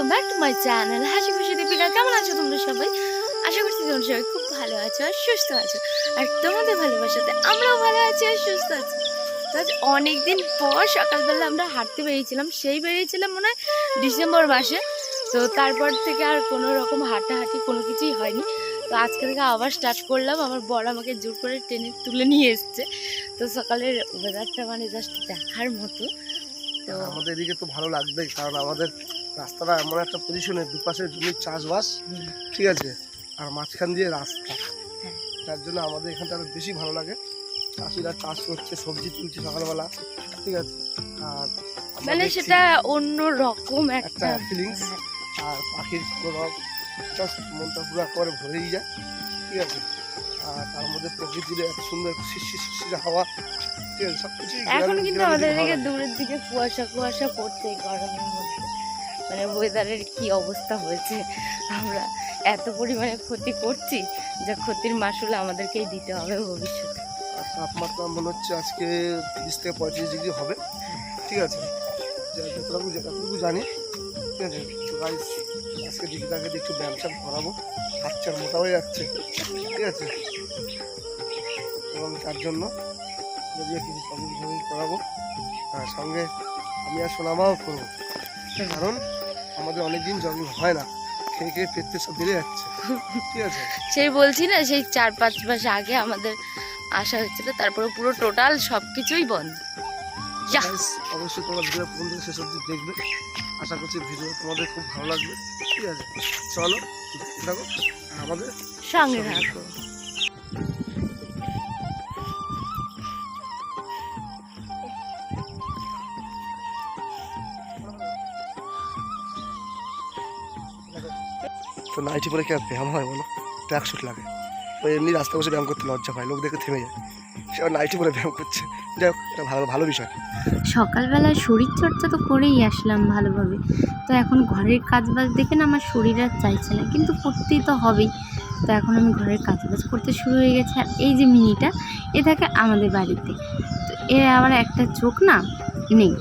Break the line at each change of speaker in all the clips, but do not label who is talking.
Welcome back to my channel হাসি খুশি দীপিকা, কেমন আছো তোমরা সবাই? আশা করছি তোমরা সবাই খুব ভালো আছো আর সুস্থ আছো। আর তোমাদের ভালোবাসাতে আমরাও ভালো আছি আর সুস্থ আছি। তো অনেকদিন পর সকালবেলা আমরা হাঁটতে বেরিয়েছিলাম, সেই বেরিয়েছিলাম মনে হয় ডিসেম্বর মাসে। তো তারপর থেকে আর কোনো রকম হাঁটাহাঁটি কোনো কিছুই হয়নি। তো আজকে থেকে আবার স্টার্ট করলাম, আমার বড় আমাকে জোর করে টেনে তুলে নিয়ে এসছে। তো সকালের ওয়েদারটা মানে জাস্ট দেখার মতো। তো
আমাদের এদিকে তো ভালো লাগবেই, কারণ আমাদের রাস্তাটা এমন একটা পজিশনে দুপাশে জমির চাষবাস ঠিক আছে? আর মাঝখান দিয়ে রাস্তা।
হ্যাঁ।
তার জন্য আমাদের এখানটা আরও বেশি ভালো লাগে। চাষিরা চাষ করছে সবজি তুলছে সকালবেলা ঠিক আছে? আর
মানে সেটা অন্য রকম একটা ফিলিংস
আর পাখির কলরব জাস্ট মনটা পুরো একবারে ভরেই যায় ঠিক আছে? আর তার মধ্যে প্রকৃতির এত সুন্দর শিশির শিশির হাওয়া ঠিক আছে? সব কিছুই
এখন কিন্তু আমাদের এদিকে দূরের দিকে কুয়াশা কুয়াশা পড়ছে গরমের মধ্যে। মানে ওয়েদারের কি অবস্থা হয়েছে? আমরা এত পরিমাণে ক্ষতি করছি যা ক্ষতির মাসুল আমাদেরকেই দিতে হবে ভবিষ্যতে।
তাপমাত্রা মনে হচ্ছে আজকে তিরিশ থেকে পঁয়ত্রিশ ডিগ্রি হবে। ঠিক আছে? যতটুকু যতটুকু জানি, ঠিক আছে? আজকে দিদিটাকে একটু স্যাম করাবো। হাতচার মোটা হয়ে যাচ্ছে। ঠিক আছে? এবং তার জন্য যদি কিছু ফগিং করাবো আর সঙ্গে আমি আর সোনামাও করব। কারণ আমাদের অনেকদিন জগিং হয় না। খেয়ে খেয়ে পেট পেট সব বেড়ে যাচ্ছে। ঠিক আছে?
সেই বলছি না সেই চার পাঁচ মাস আগে আমাদের আসা হয়েছিল তারপরে পুরো টোটাল সব কিছুই বন্ধ।
অবশ্যই তোমরা ভিডিও থেকে শেষ অবধি দেখবে। আশা করছি ভিডিও তোমাদের খুব ভালো লাগবে। ঠিক আছে? চলো দেখো আমাদের
সঙ্গে থাকো।
তো নাইটি পরে কি ব্যায়াম হয় বলো? ট্র্যাক শুট লাগে। তো এমনি রাস্তা বসে ব্যায়াম করতে লজ্জা পায় লোক দেখে থেমে যায়। সে নাইটি পরে ব্যায়াম করছে। যাই হোক, এটা ভালো ভালো বিষয়।
সকালবেলা শরীর চর্চা তো করেই আসলাম ভালোভাবে। তো এখন ঘরের কাজ বাজ দেখে না আমার শরীর আর চাইছে না, কিন্তু করতেই তো হবেই। তো এখন আমি ঘরের কাজ বাজ করতে শুরু হয়ে গেছে, আর এই যে মিনিটা, এ থাকে আমাদের বাড়িতে। তো এর আবার একটা চোখ না নেই।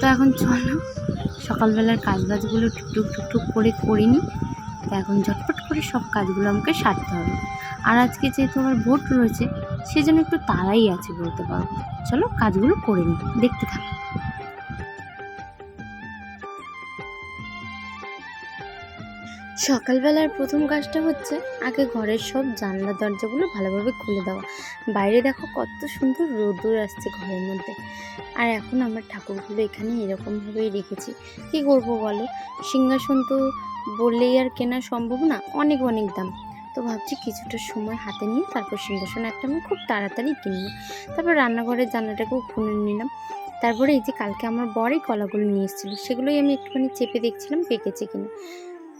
তো এখন চলো, সকালবেলার কাজ বাজগুলো টুকটুক টুকটুক করে করে নিই তো এখন ঝটপট করে সব কাজগুলো আমাকে সারতে হবে। আর আজকে যেহেতু আমার ভোট রয়েছে, সেজন্য একটু তাড়াই আছে বলতে পারো। চলো কাজগুলো করে নিই, দেখতে থাকো। সকালবেলার প্রথম কাজটা হচ্ছে আগে ঘরের সব জানলা দরজাগুলো ভালোভাবে খুলে দেওয়া। বাইরে দেখো কত সুন্দর রোদুর আসছে ঘরের মধ্যে। আর এখন আমার ঠাকুরগুলো এখানে এরকমভাবেই রেখেছি। কি করব বলো? সিংহাসন তো বললেই আর কেনা সম্ভব না, অনেক অনেক দাম। তো ভাবছি কিছুটা সময় হাতে নিয়ে তারপর সিংহাসন একটা আমি খুব তাড়াতাড়ি কিনবো। তারপর রান্নাঘরের জানলাটাকেও খুলে নিলাম। তারপরে এই যে কালকে আমার বড়ই কলাগুলো নিয়ে এসেছিল, সেগুলোই আমি একটুখানি চেপে দেখছিলাম পেকেছে কিনা।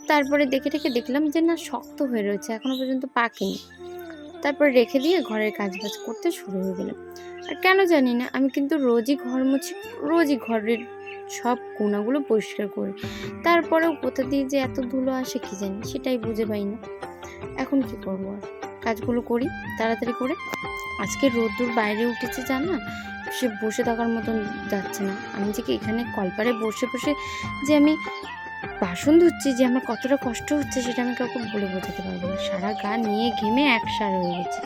তারপরে দেখে রেখে দেখলাম যে না, শক্ত হয়ে রয়েছে এখনও পর্যন্ত পাকেনি। তারপর রেখে দিয়ে ঘরের কাজ বাজ করতে শুরু হয়ে গেলাম। আর কেন জানি না, আমি কিন্তু রোজই ঘর মুছি, রোজই ঘরের সব কোনাগুলো পরিষ্কার করি। তারপরেও কোথা দিয়ে যে এত ধুলো আসে কি জানি, সেটাই বুঝে পাই না। এখন কি করব আর? কাজগুলো করি, তাড়াতাড়ি করে। আজকে রোদ্দুর বাইরে উঠেছে জান, সে বসে থাকার মতন যাচ্ছে না। আমি যে কি এখানে কলপারে বসে বসে যে আমি বাসন ধুচ্ছি যে আমার কতটা কষ্ট হচ্ছে সেটা আমি কাউকে বলে বোঝাতে পারব না। সারা গা নিয়ে ঘেমে একসার হয়ে গেছে।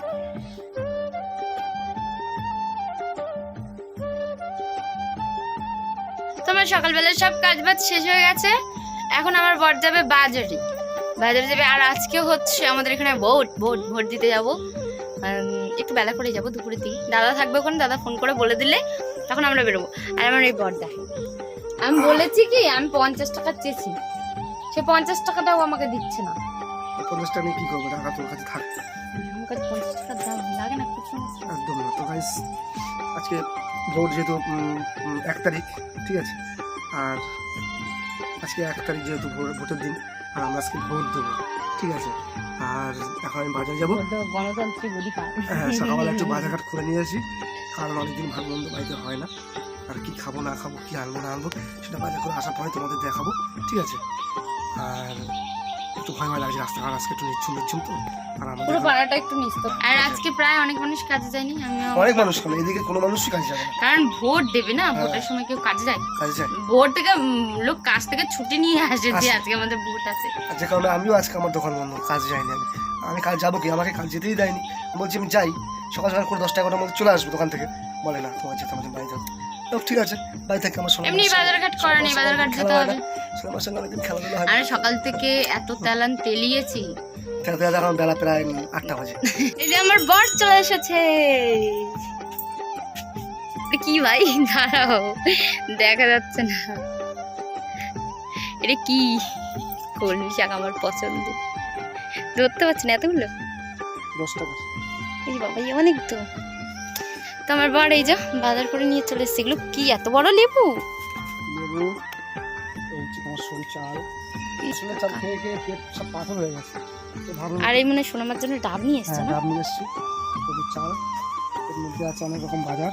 তোমার সকালবেলা সব কাজ বাজ শেষ হয়ে গেছে? এখন আমার বর যাবে বাজারে। বাজারে যাবে আর আজকে হচ্ছে আমাদের এখানে ভোট ভোট ভোট দিতে যাব। একটু বেলা করে যাব দুপুরের দিকে। দাদা থাকবে ওখানে, দাদা ফোন করে বলে দিলে তখন আমরা বেরোবো। আর আমার এই বর দেখে। আমি বলেছি কি আমি পঞ্চাশ টাকা চেয়েছি। সে পঞ্চাশ টাকাটাও আমাকে দিচ্ছে না।
পঞ্চাশটা নিয়ে কী করব? টাকা তোর কাছে থাক।
আমার কাছে পঞ্চাশ টাকা দাম লাগে না খুব
একদম না। তো গাইস আজকে ভোট যেহেতু এক তারিখ ঠিক আছে? আর আজকে এক তারিখ যেহেতু ভোটের দিন আর আমরা আজকে ভোট দেবো ঠিক আছে? আর এখন আমি বাজারে যাব।
গণতান্ত্রিক অধিকার।
হ্যাঁ সকালবেলা একটু বাজারঘাট করে নিয়ে আসি কারণ অনেকদিন ভালো মন্দ বাড়িতে হয় না। আর কি খাব না খাব কি আনব না আনব সেটা বাজার করে আসার পরে তোমাদের দেখাবো ঠিক আছে? আর একটু ভয় ভয় লাগছে রাস্তাঘাট আজকে একটু নিচ্ছুম নিচ্ছুম তো। আর আমাদের
পুরো পাড়াটা একটু নিস্ত আর আজকে প্রায় অনেক মানুষ কাজে যায়নি আমিও
অনেক মানুষ কেন? এদিকে কোনো মানুষই কাজে যাবে না।
কারণ ভোট দেবে না ভোটের সময় কেউ কাজে যায়।
কাজে যায়।
ভোট থেকে লোক কাজ থেকে ছুটি নিয়ে আসে যে আজকে আমাদের ভোট আছে।
আর যে কারণে আমিও আজকে আমার দোকান বন্ধ কাজে যাইনি আমি। আমি কাল যাব কি? আমাকে কাল যেতেই দেয়নি। বলছি আমি যাই। সকাল সকাল করে দশটা এগারোটার মধ্যে চলে আসব দোকান থেকে। বলে না তোমার যেতে আমাদের বাড়ি যাব তো ঠিক আছে। বাড়ি থেকে আমার সঙ্গে
এমনি বাজারঘাট করে নেই বাজারঘাট যেতে হবে।
সঙ্গে অনেকদিন খেলাধুলা হয়
সকাল থেকে এত তেলান তেলিয়েছি।
এখন বেলা প্রায় আটটা বাজে।
এই যে আমার বর চলে এসেছে। কি ভাই দাঁড়াও। দেখা যাচ্ছে না। এটা কি? কলমি শাক আমার পছন্দ। ধরতে পারছি না এতগুলো?
দশটা বাজে।
এই বাবা অনেক তো তো আমার বর এই যে বাজার করে নিয়ে চলে এসছে। এগুলো কি এত বড় লেবু?
লেবু হয়ে
আর এই মনে সোনামার জন্য ডাব নিয়ে এসছে
হ্যাঁ ডাব নিয়ে এসছি চাল। এর মধ্যে আছে অনেক রকম বাজার।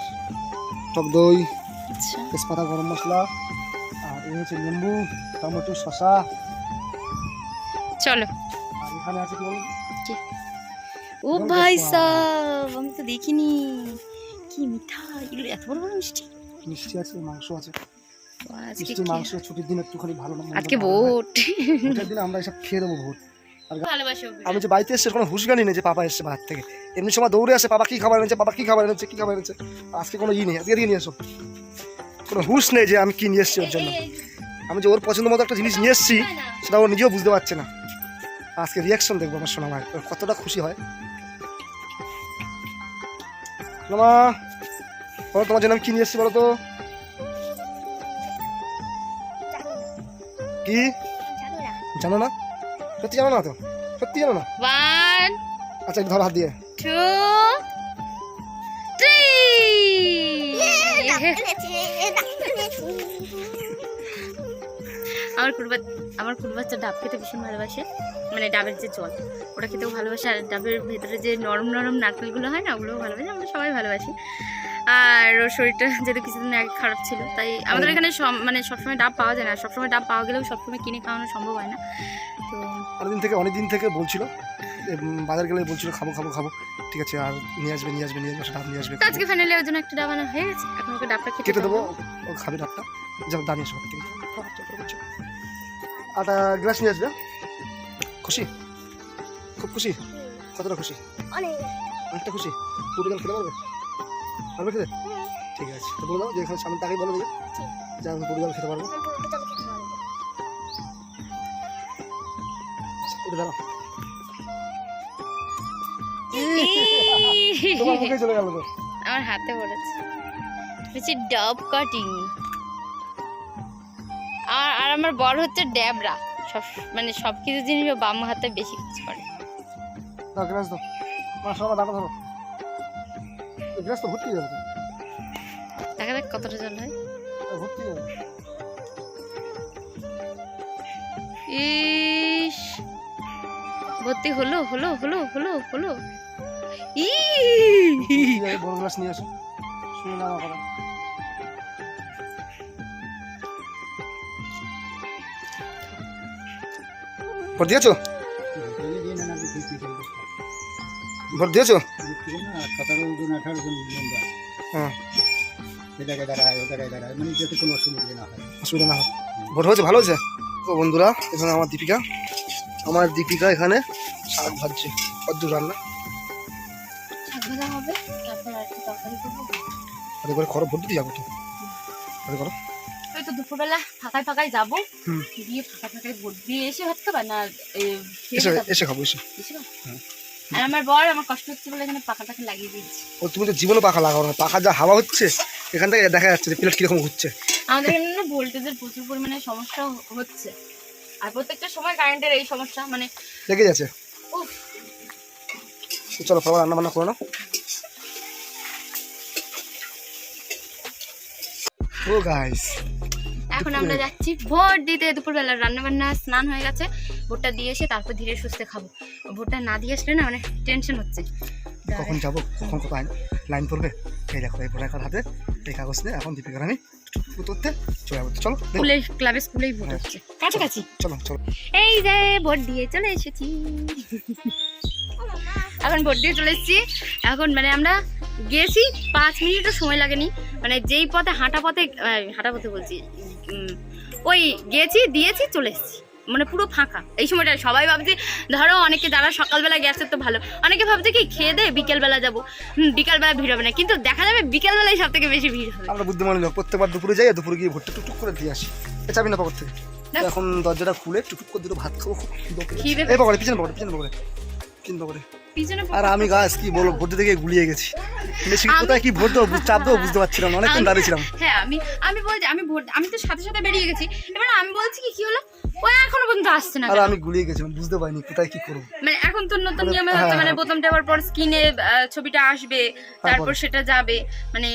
টক দই
আচ্ছা।
তেজপাতা গরম মশলা আর এই হচ্ছে লেম্বু টমেটো শসা।
চলো।
এখানে আছে কি
ও ভাই। সাহ আমি তো দেখিনি। কি মিঠা এগুলো এত বড় বড় মিষ্টি?
মিষ্টি আছে মাংস আছে। মিষ্টি মাংস ছুটির দিন একটুখানি ভালো না
আজকে ভোট।
ভোটের দিন আমরা এসব খেয়ে দেবো ভোট। আমি যে বাড়িতে এসে কোনো হুশ গানি নেই যে পাপা এসছে বাহার থেকে। এমনি সময় দৌড়ে আসে বাবা কি খাবার এনেছে বাবা কি খাবার এনেছে কি খাবার এনেছে। আজকে কোনো ই নেই আজকে এদিকে নিয়ে এসো। কোনো হুশ নেই যে আমি কি নিয়ে এসেছি ওর জন্য। আমি যে ওর পছন্দ মতো একটা জিনিস নিয়ে এসেছি সেটা ও নিজেও বুঝতে পারছে না। আজকে রিয়াকশন দেখব আমার শোনা কতটা খুশি হয়। মামা বলো তোমার জন্য আমি কি নিয়ে এসেছি বলো তো? কি? জানো না? সত্যি জানো না তো? সত্যি জানো না? আচ্ছা ধর ধরো হাত দিয়ে।
টু থ্রি আমার কুড়বা আমার কুড় বাচ্চা ডাব খেতে ভীষণ ভালোবাসে। মানে ডাবের যে জল ওটা খেতেও ভালোবাসে। আর ডাবের ভেতরে যে নরম নরম নারকেলগুলো হয় না ওগুলোও ভালোবাসে। আমরা সবাই ভালোবাসি। আর ওর শরীরটা যেহেতু কিছুদিন আগে খারাপ ছিল তাই আমাদের এখানে সব- মানে সবসময় ডাব পাওয়া যায় না। সবসময় ডাব পাওয়া গেলেও সবসময় কিনে খাওয়ানো সম্ভব হয় না। তো
অনেকদিন থেকে অনেক দিন থেকে বলছিল বাজার গেলে বলছিল খাব খাব খাব। ঠিক আছে আর নিয়ে আসবে নিয়ে আসবে নিয়ে আসবে ডাব নিয়ে আসবে।
আজকে ফাইনালি ওর জন্য একটা ডাব আনা হয়ে গেছে। এখন ওকে ডাবটা খেতে
দেবো। ও খাবে ডাবটা। যেমন দাঁড়িয়ে এসো। ঠিক আছে। আটা গ্লাস নিয়ে আসবে? খুশি? খুব খুশি? কতটা খুশি? অনেকটা খুশি? পুরো গান খেতে পারবে? পারবে খেতে? ঠিক আছে তো বলে দাও যে এখানে সামনে তাকেই বলে দেবে। যে আমি পুরো গান খেতে পারব। উঠে দাঁড়াও। তোমার মুখে চলে গেল তো।
আমার হাতে পড়েছে। হচ্ছে ডাব কাটিং। আমার বড় হচ্ছে ড্যাবরা। সব মানে সব কিছু জিনিস বাম হাতে বেশি কাজ করে। দেখা যাক কতটা জল হয়। ইস। ভর্তি হলো হলো হলো হলো হলো। ই
বড় গ্লাস নিয়ে আসো। শুনে না ভোট দিয়েছ? ভোট দিয়েছ? হ্যাঁ।
ও অসুবিধা না হয়
ভোট হয়েছে ভালো হয়েছে? তো বন্ধুরা এখানে আমার দীপিকা। আমার দীপিকা এখানে শাক ভাজছে। কদ্দূর রান্না।
শাক হবে তারপর আর একটা তরকারি করব।
তাতে করে করো ভোট দিতে যাব তো। করো।
ওই তো দুপুরবেলা ফাঁকায় ফাঁকায় যাব। গিয়ে ফাঁকা ফাঁকায় ভোট দিয়ে এসে ভাত খাবা না
এসে খাব? এসে
আর আমার বর আমার কষ্ট হচ্ছে বলে এখানে পাকা টাকা লাগিয়ে দিয়েছে।
ও তুমি তো জীবনে পাখা লাগাও না। পাখা যা হাওয়া হচ্ছে এখান থেকে দেখা যাচ্ছে যে প্লেট কীরকম ঘুরছে।
আমাদের এখানে না ভোল্টেজের প্রচুর পরিমাণে সমস্যা হচ্ছে। আর প্রত্যেকটা সময় কারেন্টের এই সমস্যা মানে
লেগে যাচ্ছে। চলো খাবার রান্না বান্না করো না ও গাইস
এখন আমরা যাচ্ছি ভোট দিতে দুপুরবেলা রান্না বান্না স্নান হয়ে গেছে। ভোটটা দিয়ে এসে তারপর ধীরে সুস্থে খাব। ভোটটা না দিয়ে আসলে না মানে টেনশন হচ্ছে।
কখন যাব? কখন কত লাইন পড়বে? এই দেখো এই ভোটার হাতে এই কাগজ নিয়ে এখন দীপিকার আমি টুকু চলে যাব। চলো
স্কুলে ক্লাবে স্কুলেই ভোট হচ্ছে। কাছাকাছি।
চলো চলো।
এই যে ভোট দিয়ে চলে এসেছি। এখন ভোট দিয়ে চলে এসেছি। এখন মানে আমরা গেছি পাঁচ মিনিটও সময় লাগেনি। মানে যেই পথে হাঁটা পথে হাঁটা পথে বলছি ওই গেছি দিয়েছি চলে এসেছি। মানে পুরো ফাঁকা। এই সময়টা সবাই ভাবছে ধরো অনেকে যারা সকালবেলা গেছে তো ভালো। অনেকে ভাবছে কি খেয়ে দে বিকেলবেলা যাব। হুম, বিকেলবেলা ভিড় হবে না। কিন্তু দেখা যাবে বিকেলবেলায় সব থেকে বেশি ভিড় হবে।
আমরা বুদ্ধিমান লোক প্রত্যেকবার দুপুরে যাই দুপুরে গিয়ে ভোটটা টুকটুক করে দিয়ে আসি। চাবি না পকেট থেকে। এখন দরজাটা খুলে টুকটুক করে দুটো ভাত খাব খুব এই পিছনে পকেটে পিছনে পিছনে পকেটে
পিছনে
আর আমি গাছ কি বলব গুলিয়ে গেছি। কোথায় কি ভোট দেবো চাপ দেবো বুঝতে পারছিলাম না। অনেকক্ষণ দাঁড়িয়েছিলাম।
হ্যাঁ আমি আমি বলছি আমি ভোট আমি তো সাথে সাথে বেরিয়ে গেছি। এবার আমি বলছি কি কি হলো? ও এখনও পর্যন্ত আসছে না
আর আমি গুলিয়ে গেছিলাম বুঝতে পারিনি কোথায় কি করব।
মানে এখন তো নতুন
মানে-
নিয়মে হচ্ছে
হ্যাঁ,
মানে
প্রথম
বোতাম দেওয়ার পর স্ক্রিনে ছবিটা আসবে তারপর সেটা যাবে মানে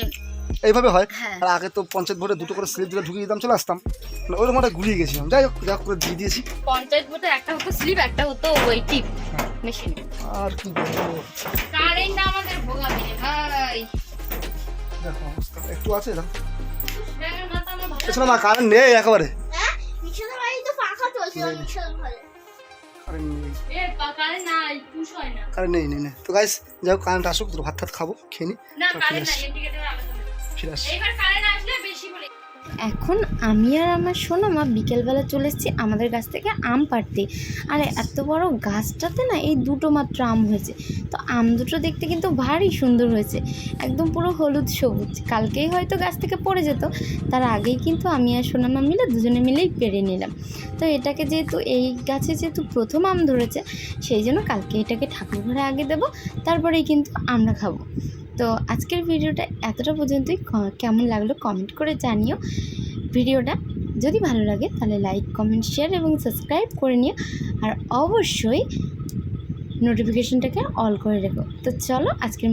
এইভাবে হয়।
হ্যাঁ।
আর আগে তো পঞ্চায়েত ভোটে দুটো করে স্লিপ দিলে ঢুকিয়ে দিতাম চলে আসতাম। মানে ওইরকম একটা গুলিয়ে গেছিলাম। যাই হোক যা হোক করে দিয়ে দিয়েছি।
পঞ্চায়েত ভোটে একটা হতো স্লিপ একটা হতো ওই টিপ
হ্যাঁ।
মেশিন।
আর কি বলব?
কারেন্ট আমাদের ভোগাবে রে ভাই।
দেখো অবস্থা একটু আছে
আমার ভালো
এছাড়া মা কারেন্ট নেই একেবারে। কারেন্ট নেই।
নাই হয় না।
কারেন্ট নেই নেই নেই। তো গাইস যাই হোক কারেন্ট আসুক দুটো ভাত খাব খেয়ে নি। ফিরে আসছি
এখন আমি আর আমার সোনামা বিকেলবেলা চলে এসেছি আমাদের গাছ থেকে আম পাড়তে। আর এত বড় গাছটাতে না এই দুটো মাত্র আম হয়েছে। তো আম দুটো দেখতে কিন্তু ভারী সুন্দর হয়েছে। একদম পুরো হলুদ সবুজ। কালকেই হয়তো গাছ থেকে পড়ে যেত। তার আগেই কিন্তু আমি আর সোনামা মিলে দুজনে মিলেই পেরে নিলাম। তো এটাকে যেহেতু এই গাছে যেহেতু প্রথম আম ধরেছে সেই জন্য কালকে এটাকে ঠাকুর ঘরে আগে দেবো তারপরেই কিন্তু আমরা খাব। তো আজকের ভিডিওটা এতটা পর্যন্তই। কেমন লাগল কমেন্ট করে জানিও। ভিডিওটা যদি ভালো লাগে তাহলে লাইক কমেন্ট শেয়ার এবং সাবস্ক্রাইব করে নিও। আর অবশ্যই নোটিফিকেশনটাকে অল করে রেখো। তো চলো আজকের